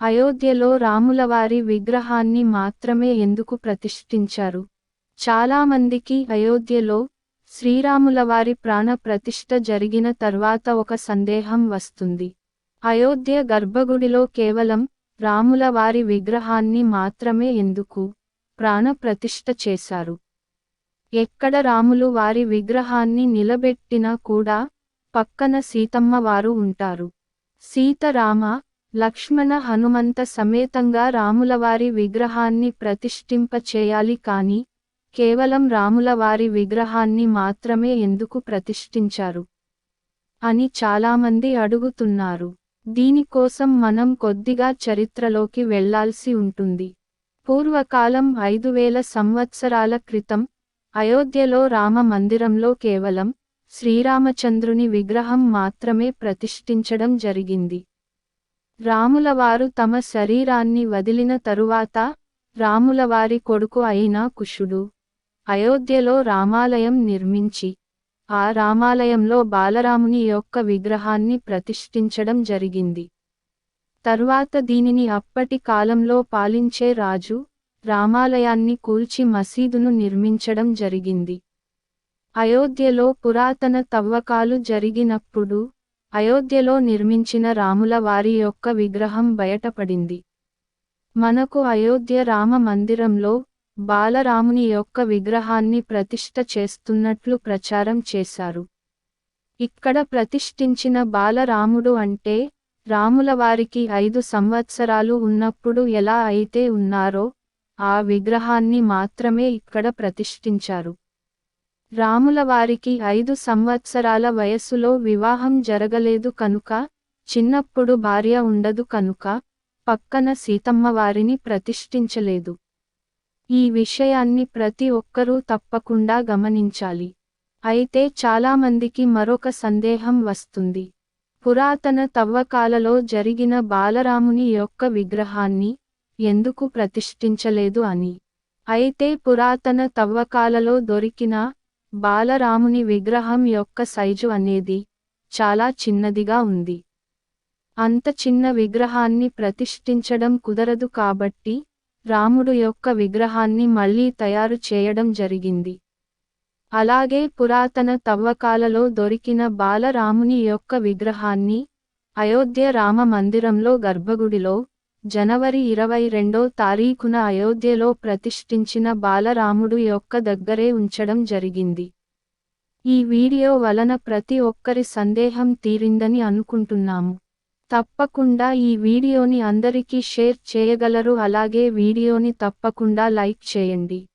అయోధ్యలో రాములవారి విగ్రహాన్ని మాత్రమే ఎందుకు ప్రతిష్ఠించారు? చాలామందికి అయోధ్యలో శ్రీరాములవారి ప్రాణ ప్రతిష్ఠ జరిగిన తర్వాత ఒక సందేహం వస్తుంది. అయోధ్య గర్భగుడిలో కేవలం రాములవారి విగ్రహాన్ని మాత్రమే ఎందుకు ప్రాణ ప్రతిష్ఠ చేశారు? ఎక్కడ రాములు వారి విగ్రహాన్ని నిలబెట్టినా కూడా పక్కన సీతమ్మ వారు ఉంటారు. సీతరామ లక్ష్మణ హనుమంత సమేతంగా రాములవారి విగ్రహాన్ని ప్రతిష్ఠింప చేయాలి కాని కేవలం రాములవారి విగ్రహాన్ని మాత్రమే ఎందుకు ప్రతిష్ఠించారు? అని చాలామంది అడుగుతున్నారు. దీనికోసం మనం కొద్దిగా చరిత్రలోకి వెళ్ళాల్సి ఉంటుంది. పూర్వకాలం ఐదు వేల సంవత్సరాల క్రితం అయోధ్యలో రామ మందిరంలో కేవలం శ్రీరామచంద్రుని విగ్రహం మాత్రమే ప్రతిష్ఠించడం జరిగింది. రాములవారు తమ శరీరాన్ని వదిలిన తరువాత రాములవారి కొడుకు అయిన కుషుడు అయోధ్యలో రామాలయం నిర్మించి ఆ రామాలయంలో బాలరాముని యొక్క విగ్రహాన్ని ప్రతిష్ఠించడం జరిగింది. తరువాత దీనిని అప్పటి కాలంలో పాలించే రాజు రామాలయాన్ని కూల్చి మసీదును నిర్మించడం జరిగింది. అయోధ్యలో పురాతన తవ్వకాలు జరిగినప్పుడు అయోధ్యలో నిర్మించిన రాముల వారి యొక్క విగ్రహం బయటపడింది. మనకు అయోధ్య రామ మందిరంలో బాలరాముని యొక్క విగ్రహాన్ని ప్రతిష్ట చేస్తున్నట్లు ప్రచారం చేశారు. ఇక్కడ ప్రతిష్ఠించిన బాలరాముడు అంటే రాముల వారికి ఐదు సంవత్సరాలు ఉన్నప్పుడు ఎలా అయితే ఉన్నారో ఆ విగ్రహాన్ని మాత్రమే ఇక్కడ ప్రతిష్ఠించారు. రాములవారికి ఐదు సంవత్సరాల వయస్సులో వివాహం జరగలేదు కనుక చిన్నప్పుడు భార్య ఉండదు కనుక పక్కన సీతమ్మవారిని ప్రతిష్ఠించలేదు. ఈ విషయాన్ని ప్రతి ఒక్కరూ తప్పకుండా గమనించాలి. అయితే చాలామందికి మరొక సందేహం వస్తుంది. పురాతన తవ్వకాలలో జరిగిన బాలరాముని యొక్క విగ్రహాన్ని ఎందుకు ప్రతిష్ఠించలేదు అని. అయితే పురాతన తవ్వకాలలో దొరికిన బాలరాముని విగ్రహం యొక్క సైజు అనేది చాలా చిన్నదిగా ఉంది. అంత చిన్న విగ్రహాన్ని ప్రతిష్ఠించడం కుదరదు కాబట్టి రాముడు యొక్క విగ్రహాన్ని మళ్ళీ తయారు చేయడం జరిగింది. అలాగే పురాతన తవ్వకాలలో దొరికిన బాలరాముని యొక్క విగ్రహాన్ని అయోధ్య రామ మందిరంలో గర్భగుడిలో జనవరి ఇరవై రెండో తారీఖున అయోధ్యలో ప్రతిష్ఠించిన బాలరాముడు యొక్క దగ్గరే ఉంచడం జరిగింది. ఈ వీడియో వలన ప్రతి ఒక్కరి సందేహం తీరిందని అనుకుంటున్నాము. తప్పకుండా ఈ వీడియోని అందరికీ షేర్ చేయగలరు అలాగే వీడియోని తప్పకుండా లైక్ చేయండి.